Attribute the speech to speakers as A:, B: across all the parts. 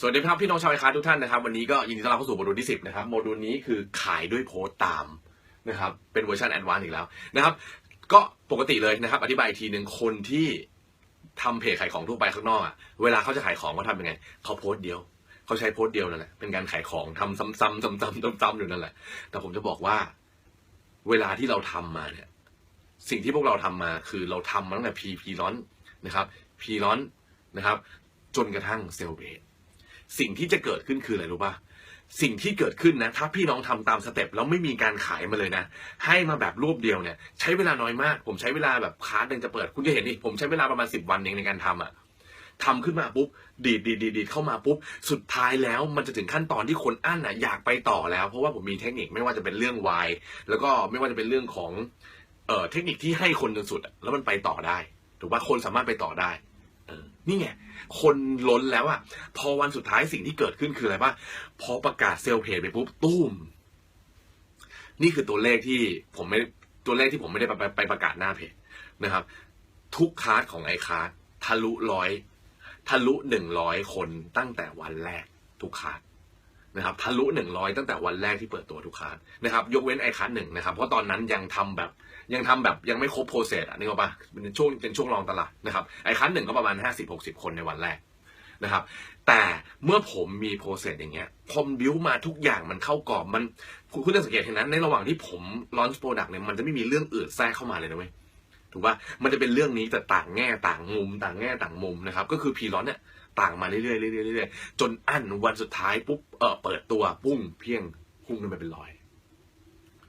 A: สวัสดีครับพี่น้องชาวไอคาทุกท่านนะครับ วันนี้ก็ยินดีต้อนรับเข้าสู่โมดูลที่ 10 นะครับโมดูลนี้คือขายด้วยโพสต์ตามนะครับเป็นเวอร์ชันแอดวานซ์อีกแล้วนะครับ ก็ปกติเลยนะครับ อธิบายอีกทีหนึ่งคนที่ทำเพจขายของทั่วไปข้างนอกอะเวลาเขาจะขายของเขาทำยังไงเขาโพสต์เดียวเขาใช้โพสต์เดียวนั่นแหละเป็นการขายของทำซ้ำๆซ้ำๆซ้ำๆอยู่นั่นแหละ แต่ผมจะบอกว่า เวลาที่เราทำมาเนี่ย สิ่งที่พวกเราทำมาคือเราทำมาตั้งแต่พีพีร้อนนะครับพีร้อนนะครับ จนกระทั่งเซลเบ สิ่งที่จะเกิดขึ้นคืออะไรรู้ป่ะสิ่งที่เกิดขึ้นนะ ถ้าพี่น้องทำตามสเต็ปแล้วไม่มีการขายมาเลยนะ ให้มาแบบรวบเดียวเนี่ย ใช้เวลาน้อยมาก ผมใช้เวลาแบบคลาสหนึ่งจะเปิด คุณจะเห็นดิผมใช้เวลาประมาณสิบวันเองในการทำอะทำขึ้นมาปุ๊บดีดดีดดีดเข้ามาปุ๊บ สุดท้ายแล้วมันจะถึงขั้นตอนที่คนอั้นอะอยากไปต่อแล้ว เพราะว่าผมมีเทคนิคไม่ว่าจะเป็นเรื่องวายแล้วก็ไม่ว่าจะเป็นเรื่องของเอ่อเทคนิคที่ให้คนจนสุด แล้วมันไปต่อได้ ถูกป่ะคนสามารถไปต่อได้ เออนี่ไง คนล้นแล้วอะพอวันสุดท้ายสิ่งที่เกิดขึ้นคืออะไรป่ะพอประกาศเซลล์เพจไปปุ๊บตุ้ม นี่คือตัวเลขที่ผมไม่ตัวเลขที่ผมไม่ได้ไปไปไปประกาศหน้าเพจนะครับ ทุกคลาสของไอคลาสทะลุร้อยทะลุหนึ่งร้อยคนตั้งแต่วันแรกทุกคลาสนะครับทะลุหนึ่งร้อยตั้งแต่วันแรกที่เปิดตัวทุกคลาสนะครับ ยกเว้นไอคลาสหนึ่งนะครับ เพราะตอนนั้นยังทำแบบ ยังทำแบบยังไม่ครบโปรเซสอะนึกออกปะเป็นช่วงเป็นช่วงรองตลาดนะครับไอ้คันหนึ่งก็ประมาณห้าสิบหกสิบคนในวันแรกนะครับแต่เมื่อผมมีโปรเซสอย่างเงี้ยผมบิวมาทุกอย่างมันเข้ากรอบมันคุณคุณจะสังเกตเห็นนั้นในระหว่างที่ผมลอนช์โปรดักต์เนี่ยมันจะไม่มีเรื่องอื่นแทรกเข้ามาเลยนะเว้ยถูกปะมันจะเป็นเรื่องนี้แต่ต่างแง่ต่างมุม ต่างแง่ต่างมุมนะครับก็คือพีร้อนเนี่ยต่างมาเรื่อยๆเรื่อยๆเรื่อยๆจนอั้นวันสุดท้ายปุ๊บเออเปิดตัวปุ้งเพียงพุ่งขึ้นไปเป็นร้อย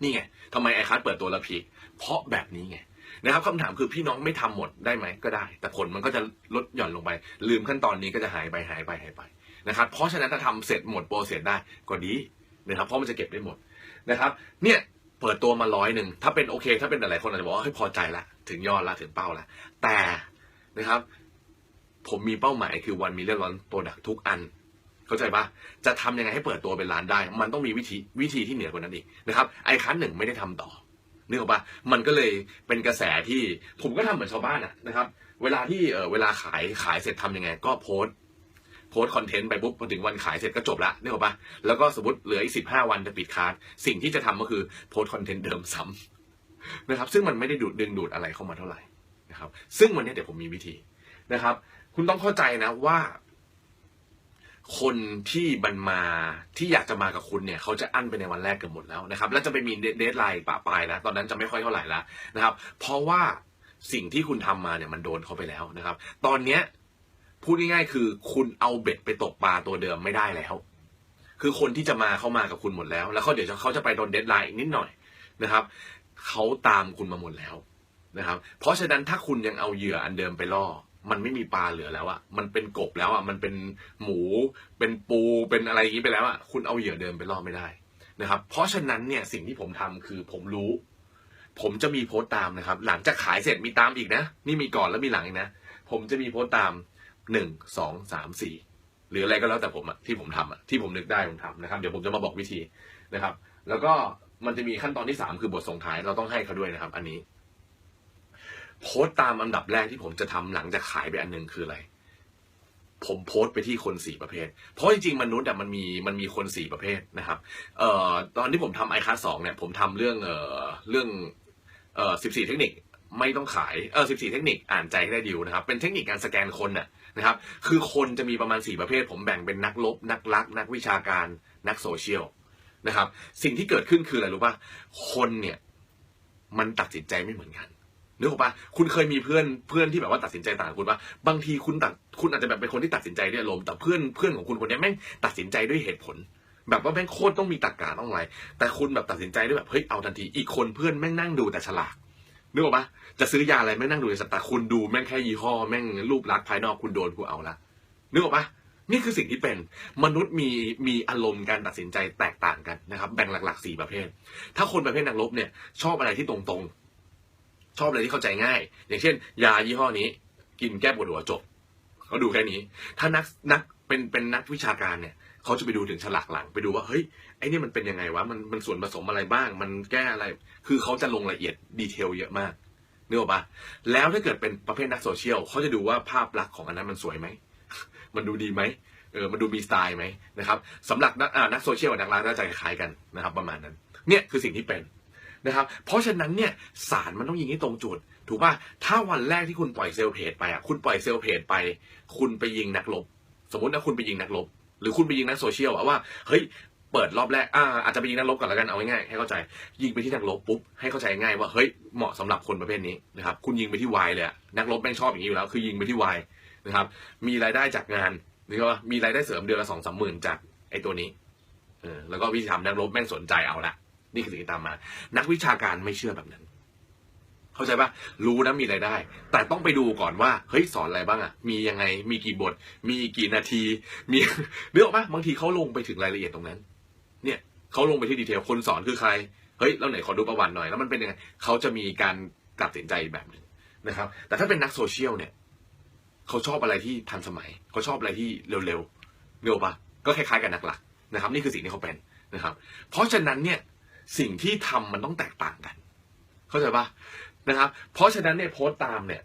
A: นี่ไงทำไมไอคัสเปิดตัวและพีคเพราะแบบนี้ไงนะครับคำถามคือพี่น้องไม่ทำหมดได้ไหมก็ได้ แต่ผลมันก็จะลดหย่อนลงไป ลืมขั้นตอนนี้ก็จะหายไปหายไปหายไปนะครับเพราะฉะนั้นถ้าทำเสร็จหมดโปรเซสได้ก็ดีนะครับเพราะมันจะเก็บได้หมดนะครับ เนี่ยเปิดตัวมาร้อยหนึ่งถ้าเป็นโอเค ถ้าเป็นหลายๆคนอาจจะบอกว่าเฮ้ยพอใจละถึงยอดละถึงเป้าละแต่นะครับ ผมมีเป้าหมายคือวันมีเรื่องร้อนโปรดักทุกอัน เข้าใจปะจะทำยังไงให้เปิดตัวเป็นร้านได้ มันต้องมีวิธีวิธีที่เหนือกว่านั้นอีกนะครับ ไอคันหนึ่งไม่ได้ทำต่อนึกออกปะมันก็เลยเป็นกระแสที่ผมก็ทำเหมือนชาวบ้านอะนะครับ เวลาที่เออเวลาขายขายเสร็จทำยังไง ก็โพสโพสคอนเทนต์ไปปุ๊บพอถึงวันขายเสร็จก็จบละนึกออกปะแล้วก็สมมติเหลืออีกสิบห้าวันจะปิดคาร์ดสิ่งที่จะทำก็คือโพสคอนเทนต์เดิมซ้ำนะครับซึ่งมันไม่ได้ดูดดึงดูดอะไรเข้ามาเท่าไหร่นะครับ ซึ่งวันนี้เดี๋ยวผมมีวิธีนะครับ คุณต้องเข้าใจนะว่า คนที่บันมาที่อยากจะมากับคุณเนี่ยเขาจะอั้นไปในวันแรกเกือบหมดแล้วนะครับแล้วจะไปมีเดทไลน์ปะปลายแล้วตอนนั้นจะไม่ค่อยเท่าไหร่แล้วนะครับ เพราะว่าสิ่งที่คุณทำมาเนี่ยมันโดนเขาไปแล้วนะครับ ตอนเนี้ยพูดง่ายๆคือคุณเอาเบ็ดไปตกปลาตัวเดิมไม่ได้แล้ว คือคนที่จะมาเข้ามากับคุณหมดแล้ว แล้วเขาเดี๋ยวเขาจะไปโดนเดทไลน์อีกนิดหน่อยนะครับเขาตามคุณมาหมดแล้วนะครับ เพราะฉะนั้นถ้าคุณยังเอาเหยื่ออันเดิมไปล่อ มันไม่มีปลาเหลือแล้วอะมันเป็นกบแล้วอะมันเป็นหมู เป็นปูเป็นอะไรอย่างนี้ไปแล้วอะคุณเอาเหยื่อเดิมไปล่อไม่ได้นะครับ เพราะฉะนั้นเนี่ยสิ่งที่ผมทำคือผมรู้ ผมจะมีโพสต์ตามนะครับ หลังจากขายเสร็จมีตามอีกนะ นี่มีก่อนแล้วมีหลังอีกนะ ผมจะมีโพสต์ตามหนึ่งสองสามสี่หรืออะไรก็แล้วแต่ผมอะที่ผมทำอะที่ผมนึกได้ผมทำนะครับ เดี๋ยวผมจะมาบอกวิธีนะครับ แล้วก็มันจะมีขั้นตอนที่สามคือบทส่งท้ายเราต้องให้เขาด้วยนะครับ อันนี้ โพสต์ตามอันดับแรกที่ผมจะทำหลังจากขายไปอันหนึ่งคืออะไร ผมโพสต์ไปที่คนสี่ประเภท เพราะจริงๆมนุษย์อะมันมีมันมีคนสี่ประเภทนะครับเอ่อตอนที่ผมทำไอคัสสองเนี่ยผมทำเรื่องเอ่อเรื่องเอ่อสิบสี่เทคนิคไม่ต้องขายเออสิบสี่เทคนิคอ่านใจให้ได้ดิวนะครับ เป็นเทคนิคการสแกนคนน่ะนะครับ คือคนจะมีประมาณสี่ประเภท ผมแบ่งเป็นนักลบ นักรัก นักวิชาการ นักโซเชียลนะครับ สิ่งที่เกิดขึ้นคืออะไรรู้ป่ะ คนเนี่ย มันตัดสินใจไม่เหมือนกัน นึกออกปะคุณเคยมีเพื่อนเพื่อนที่แบบว่าตัดสินใจต่างคุณปะบางทีคุณตัดคุณอาจจะแบบเป็นคนที่ตัดสินใจด้วยอารมณ์แต่เพื่อนเพื่อนของคุณคนนี้แม่งตัดสินใจด้วยเหตุผล แบบว่าแม่งโคตรต้องมีตรรกะต้องอะไร แต่คุณแบบตัดสินใจด้วยแบบเฮ้ยเอาทันทีอีกคนเพื่อนแม่งนั่งดูแต่ฉลากนึกออกปะจะซื้อยาอะไรแม่งนั่งดูแต่ฉลาคุณดูแม่งแค่ยี่ห้อแม่งรูปลักษณ์ภายนอกคุณโดนกูเอาละนึกออกปะนี่คือสิ่งที่เป็นมนุษย์มีมีอารมณ์การตัดสินใจแตกต่างกันนะครับ แบ่งหลักๆสี่ประเภท ถ้าคนประเภทนักลบเนี่ยชอบอะไรที่ตรงๆ ชอบอะไรที่เข้าใจง่าย อย่างเช่น ยายี่ห้อนี้ กินแก้ปวดหัวจบเขาดูแค่นี้ ถ้านักนักเป็นเป็นนักวิชาการเนี่ยเขาจะไปดูถึงฉลากหลังไปดูว่าเฮ้ยไอ้นี่มันเป็นยังไงวะมันมันส่วนผสมอะไรบ้าง มันแก้อะไร คือเขาจะลงรายละเอียดดีเทลเยอะมากนึกออกปะแล้วถ้าเกิดเป็นประเภทนักโซเชียลเขาจะดูว่าภาพลักษณ์ของอันนั้นมันสวยไหมมันดูดีไหมเออมันดูมีสไตล์ไหมนะครับสำหรับนักอ่านักโซเชียลกับนักร้านน่าจะคล้ายกันนะครับ ประมาณนั้น เนี่ยคือสิ่งที่เป็น นะครับ เพราะฉะนั้นเนี่ยสารมันต้องยิงให้ตรงจุด ถูกป่ะถ้าวันแรกที่คุณปล่อยเซลล์เพจไปอะคุณปล่อยเซลล์เพจไป คุณไปยิงนักลบ สมมตินะคุณไปยิงนักลบ หรือคุณไปยิงนักโซเชียลอะว่าเฮ้ยเปิดรอบแรกอ่าอาจจะไปยิงนักลบก่อนแล้วกันเอาง่ายๆให้เข้าใจ ยิงไปที่นักลบปุ๊บให้เข้าใจง่ายว่าเฮ้ยเหมาะสำหรับคนประเภทนี้นะครับคุณยิงไปที่วายเลยนักลบแม่งชอบอย่างนี้อยู่แล้วคือยิงไปที่วายนะครับมีรายได้จากงานหรือว่ามีรายได้เสริมเดือนละสองสามหมื่นจากไอ้ตัวนี้เออแล้วก็วิธีทำนักลบแม่งสนใจเอาละ นี่คือสิ่งที่ตามมา นักวิชาการไม่เชื่อแบบนั้น เข้าใจปะรู้นะมีรายได้ แต่ต้องไปดูก่อนว่าเฮ้ยสอนอะไรบ้างอะมียังไงมีกี่บท มีกี่นาที มีนึกออกปะบางทีเขาลงไปถึงรายละเอียดตรงนั้น เนี่ยเขาลงไปที่ดีเทลคนสอนคือใครเฮ้ยแล้วไหนขอดูประวัติหน่อยแล้วมันเป็นยังไงเขาจะมีการตัดสินใจแบบหนึ่งนะครับ แต่ถ้าเป็นนักโซเชียลเนี่ยเขาชอบอะไรที่ทันสมัยเขาชอบอะไรที่เร็วๆเร็วปะก็คล้ายๆกับนักหลักนะครับ นี่คือสิ่งที่เขาเป็นนะครับ เพราะฉะนั้นเนี่ย สิ่งที่ทำมันต้องแตกต่างกัน เข้าใจปะนะครับ เพราะฉะนั้นเนี่ยโพสต์ตามเนี่ย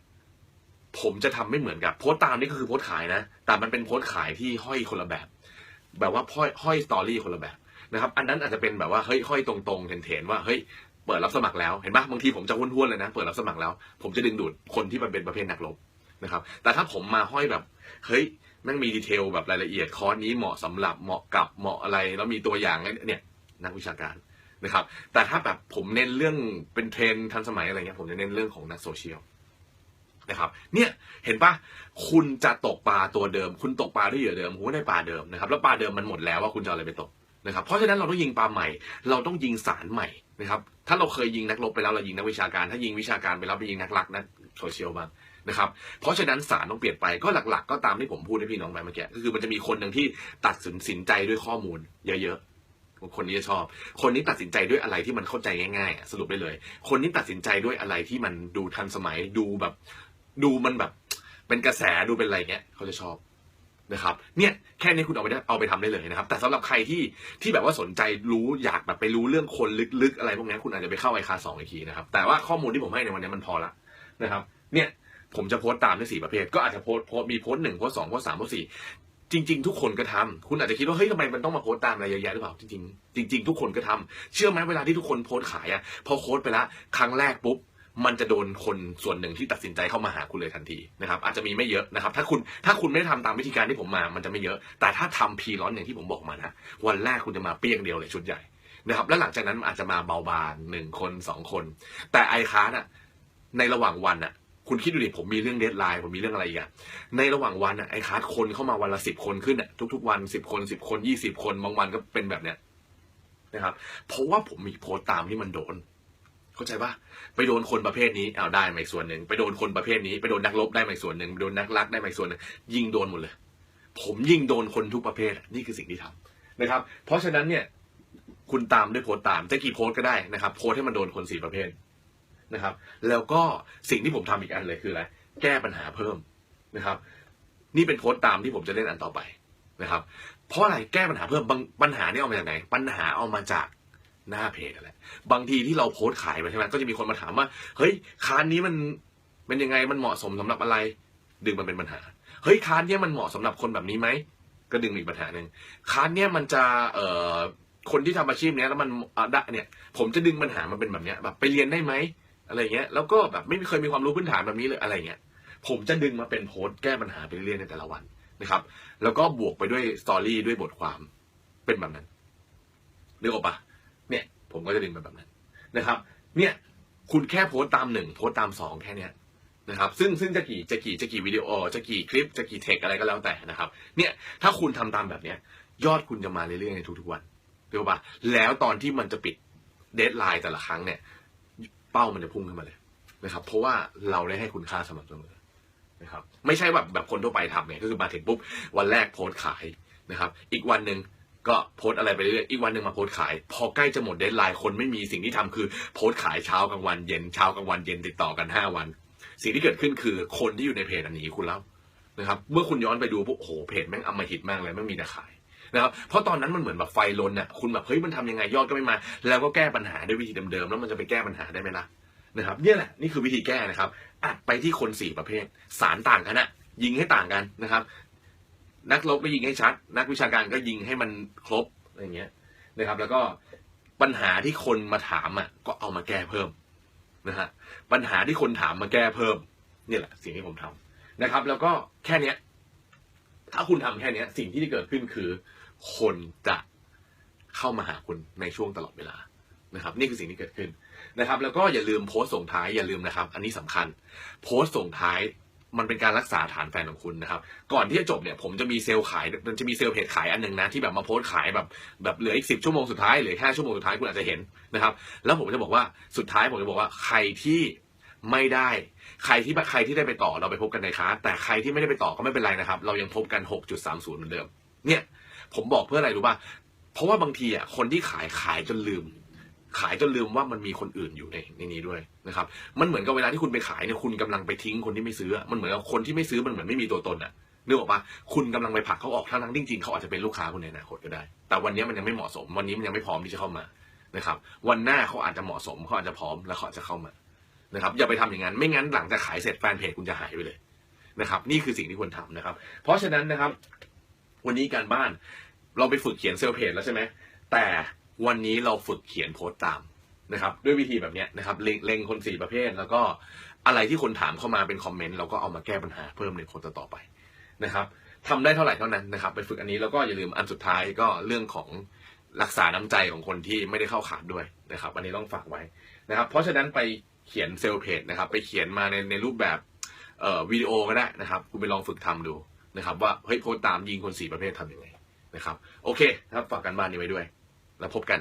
A: ผมจะทำไม่เหมือนกับโพสต์ตามนี่ก็คือโพสต์ขายนะ แต่มันเป็นโพสต์ขายที่ห้อยคนละแบบ แบบว่าห้อยห้อยสตอรี่คนละแบบนะครับ อันนั้นอาจจะเป็นแบบว่าเฮ้ยห้อยตรงๆเถนๆว่าเฮ้ยเปิดรับสมัครแล้วเห็นปะบางทีผมจะห้วนๆเลยนะ เปิดรับสมัครแล้ว ผมจะดึงดูดคนที่มันเป็นประเภทนักรบนะครับ แต่ถ้าผมมาห้อยแบบเฮ้ยแม่งมีดีเทลแบบรายละเอียดคอร์สนี้เหมาะสำหรับเหมาะกับเหมาะอะไรแล้วมีตัวอย่างเนี่ยนักวิชาการ นะครับ แต่ถ้าแบบผมเน้นเรื่องเป็นเทรนทันสมัยอะไรเงี้ยผมจะเน้นเรื่องของนักโซเชียลนะครับ เนี่ยเห็นปะคุณจะตกปลาตัวเดิม คุณตกปลาด้เหยื่อเดิมคุณก็ได้ปลาเดิมนะครับ แล้วปลาเดิมมันหมดแล้วว่าคุณจะเอาอะไรไปตกนะครับเพราะฉะนั้นเราต้องยิงปลาใหม่ เราต้องยิงสารใหม่นะครับ ถ้าเราเคยยิงนักรบไปแล้วเรายิงนักวิชาการ ถ้ายิงวิชาการไปแล้วไปยิงนักลักนักโซเชียลบ้างนะครับ เพราะฉะนั้นสารต้องเปลี่ยนไปก็หลัก ๆ ก็ตามที่ผมพูดให้พี่น้องไปเมื่อกี้ก็คือมันจะมีคนหนึ่งที่ตัดสินสินใจด้วยข้อมูลเยอะๆ คนนี้จะชอบ คนนี้ตัดสินใจด้วยอะไรที่มันเข้าใจง่ายๆสรุปได้เลย คนนี้ตัดสินใจด้วยอะไรที่มันดูทันสมัยดูแบบ ดูมันแบบ เป็นกระแสดูเป็นอะไรเงี้ยเขาจะชอบนะครับเนี่ยแค่นี้คุณเอาไปได้เอาไปทำได้เลยนะครับ แต่สำหรับใครที่ที่แบบว่าสนใจรู้อยากแบบไปรู้เรื่องคนลึกๆอะไรพวกนี้คุณอาจจะไปเข้าไอคาสองอีกทีนะครับ แต่ว่าข้อมูลที่ผมให้ในวันนี้มันพอละนะครับ เนี่ยผมจะโพสต์ตามได้สี่ประเภท ก็อาจจะโพสต์มีโพสต์หนึ่งโพสต์สองโพสต์สามโพสต์สี่ จริง ๆ ทุกคนก็ทำคุณอาจจะคิดว่าเฮ้ยทำไมมันต้องมาโพสต์ตามอะไรเยอะแยะหรือเปล่าจริงๆจริง ๆ ทุกคนก็ทำเชื่อไหมเวลาที่ทุกคนโพสต์ขายอะพอโพสต์ไปแล้วครั้งแรกปุ๊บมันจะโดนคนส่วนหนึ่งที่ตัดสินใจเข้ามาหาคุณเลยทันทีนะครับอาจจะมีไม่เยอะนะครับ ถ้าคุณถ้าคุณไม่ได้ทำตามวิธีการที่ผมมา มันจะไม่เยอะ แต่ถ้าทำพีร้อนอย่างที่ผมบอกมานะวันแรกคุณจะมาเปี้ยงเดียวเลยชุดใหญ่นะครับแล้วหลังจากนั้นอาจจะมาเบาบางหนึ่งคนสองคน แต่ไอค้าน่ะในระหว่างวันน่ะ คุณคิดดูดิผมมีเรื่องเดทไลน์ผมมีเรื่องอะไรอีกอะในระหว่างวันอะไอ้คาร์คนเข้ามาวันละสิบคนขึ้นอะทุกๆวันสิบคนสิบคนยี่สิบคนบางวันก็เป็นแบบเนี้ยนะครับเพราะว่าผมมีโพสต์ตามที่มันโดน เข้าใจปะไปโดนคนประเภทนี้เอาได้มาอีกส่วนหนึ่งไปโดนคนประเภทนี้ไปโดนนักรบได้มาอีกส่วนหนึ่งไปโดนนักรักได้มาอีกส่วนหนึ่งยิงโดนหมดเลย ผมยิงโดนคนทุกประเภทนี่คือสิ่งที่ทำนะครับ เพราะฉะนั้นเนี่ยคุณตามด้วยโพสต์ตามจะกี่โพสต์ก็ได้นะครับโพสต์ให้มันโดนคนสี่ประเภท นะครับ แล้วก็สิ่งที่ผมทำอีกอันเลยคืออะไรแก้ปัญหาเพิ่มนะครับ นี่เป็นโพสต์ตามที่ผมจะเล่นอันต่อไปนะครับ เพราะอะไรแก้ปัญหาเพิ่มปัญหาเนี่ยเอามาจากไหน ปัญหาเอามาจากหน้าเพจแหละบางทีที่เราโพสต์ขายไปใช่ไหมก็จะมีคนมาถามว่า เฮ้ยค้านนี้มันเป็นยังไงมันเหมาะสมสำหรับอะไร ดึงมันเป็นปัญหา เฮ้ยค้านเนี้ยมันเหมาะสำหรับคนแบบนี้ไหมก็ดึงอีกปัญหาหนึ่งค้านเนี้ยมันจะเอ่อคนที่ทำอาชีพเนี้ยแล้วมันอะได้เนี่ย ผมจะดึงปัญหามันเป็นแบบเนี้ยแบบไปเรียนได้ไหม อะไรเงี้ยแล้วก็แบบไม่เคยมีความรู้พื้นฐานแบบนี้เลยอะไรเงี้ยผมจะดึงมาเป็นโพสต์แก้ปัญหาไปเรื่อยในแต่ละวันนะครับ แล้วก็บวกไปด้วยสตอรี่ด้วยบทความเป็นแบบนั้นนึกออกปะเนี่ยผมก็จะดึงมาแบบนั้นนะครับ เนี่ยคุณแค่โพสต์ตามหนึ่งโพสต์ตามสองแค่เนี้ยนะครับซึ่งซึ่งจะกี่จะกี่จะกี่วิดีโอจะกี่คลิปจะกี่เทคอะไรก็แล้วแต่นะครับ เนี่ยถ้าคุณทำตามแบบเนี้ย ยอดคุณจะมาเรื่อยๆในทุกๆวันนึกออกปะแล้วตอนที่มันจะปิดเดทไลน์แต่ละครั้งเนี่ย เป้ามันจะพุ่งขึ้นมาเลยนะครับ เพราะว่าเราได้ให้คุณค่าสม่ำเสมอนะครับ ไม่ใช่แบบแบบคนทั่วไปทำไงก็คือมาถึงปุ๊บวันแรกโพสต์ขายนะครับ อีกวันหนึ่งก็โพสต์อะไรไปเรื่อยอีกวันหนึ่งมาโพสต์ขาย พอใกล้จะหมดเดทไลน์คนไม่มีสิ่งที่ทำคือโพสต์ขายเช้ากลางวันเย็นเช้ากลางวันเย็นติดต่อกันห้าวัน สิ่งที่เกิดขึ้นคือคนที่อยู่ในเพจอันนี้คุณแล้วนะครับ เมื่อคุณย้อนไปดูปุ๊บโอ้โหเพจแม่งอำมหิตมากเลยไม่มีแต่ขาย นะครับเพราะตอนนั้นมันเหมือนแบบไฟลนน่ะคุณแบบเฮ้ยมันทำยังไงยอดก็ไม่มา แล้วก็แก้ปัญหาด้วยวิธีเดิมๆแล้วมันจะไปแก้ปัญหาได้ไหมล่ะนะครับเนี่ยแหละนี่คือวิธีแก้นะครับอัดไปที่คนสี่ประเภท สารต่างกันอะยิงให้ต่างกันนะครับ นักลบก็ยิงให้ชัด นักวิชาการก็ยิงให้มันครบอะไรเงี้ยนะครับ แล้วก็ปัญหาที่คนมาถามอะก็เอามาแก้เพิ่มนะฮะปัญหาที่คนถามมาแก้เพิ่มนี่แหละสิ่งที่ผมทำนะครับ แล้วก็แค่เนี้ย ถ้าคุณทำแค่เนี้ย สิ่งที่จะเกิดขึ้นคือ คนจะเข้ามาหาคุณในช่วงตลอดเวลานะครับ นี่คือสิ่งที่เกิดขึ้นนะครับ แล้วก็อย่าลืมโพสต์ส่งท้ายอย่าลืมนะครับ อันนี้สำคัญ โพสต์ส่งท้ายมันเป็นการรักษาฐานแฟนของคุณนะครับ ก่อนที่จะจบเนี่ยผมจะมีเซลล์ขายมันจะมีเซลล์เพจขายอันหนึ่งนะที่แบบมาโพสต์ขายแบบแบบเหลืออีกสิบชั่วโมงสุดท้ายเหลือแค่ชั่วโมงสุดท้ายคุณอาจจะเห็นนะครับ แล้วผมจะบอกว่าสุดท้ายผมจะบอกว่าใครที่ไม่ได้ ใครที่ใครที่ได้ไปต่อเราไปพบกันในคลาสแต่ใครที่ไม่ได้ไปต่อก็ไม่เป็นไรนะครับ เรายังพบกัน 6.30 เหมือนเดิม เนี่ย ผมบอกเพื่ออะไรรู้ป่ะเพราะว่าบางทีอะคนที่ขายขายจนลืม ขายจนลืมว่ามันมีคนอื่นอยู่ในในนี้ด้วยนะครับ มันเหมือนกับเวลาที่คุณไปขายเนี่ยคุณกำลังไปทิ้งคนที่ไม่ซื้อ มันเหมือนกับคนที่ไม่ซื้อมันเหมือนไม่มีตัวตนอะนึกออกปะคุณกำลังไปผลักเขาออกทั้งนั้นจริงๆเขาอาจจะเป็นลูกค้าคุณในอนาคตก็ได้ แต่วันนี้มันยังไม่เหมาะสม วันนี้มันยังไม่พร้อมที่จะเข้ามานะครับ วันหน้าเขาอาจจะเหมาะสมเขาอาจจะพร้อมแล้วเขาจะเข้ามานะครับอย่าไปทำอย่างนั้นไม่งั้นหลังจากขายเสร็จแฟนเพจคุณจะหายไปเลยนะครับ นี่คือสิ่งที่ควรทำนะครับ เพราะฉะนั้นนะครับ วันนี้การบ้าน เราไปฝึกเขียนเซลล์เพจแล้วใช่ไหมแต่วันนี้เราฝึกเขียนโพสต์ตามนะครับด้วยวิธีแบบนี้นะครับเล็งเล็งคนสี่ประเภท แล้วก็อะไรที่คนถามเข้ามาเป็นคอมเมนต์เราก็เอามาแก้ปัญหาเพิ่มในโพสต์ต่อไปนะครับทำได้เท่าไหร่เท่านั้นนะครับไปฝึกอันนี้แล้วก็อย่าลืมอันสุดท้ายก็เรื่องของรักษาน้ำใจของคนที่ไม่ได้เข้าขาดด้วยนะครับ อันนี้ต้องฝากไว้นะครับ เพราะฉะนั้นไปเขียนเซลล์เพจนะครับ ไปเขียนมาในในรูปแบบวิดีโอก็ได้นะครับ คุณไปลองฝึกทำดู นะครับว่าเฮ้ยโพสต์ตามยิงคนสี่ประเภททำยังไงนะครับโอเคครับฝากกันบ้านนี้ไว้ด้วย แล้วพบกัน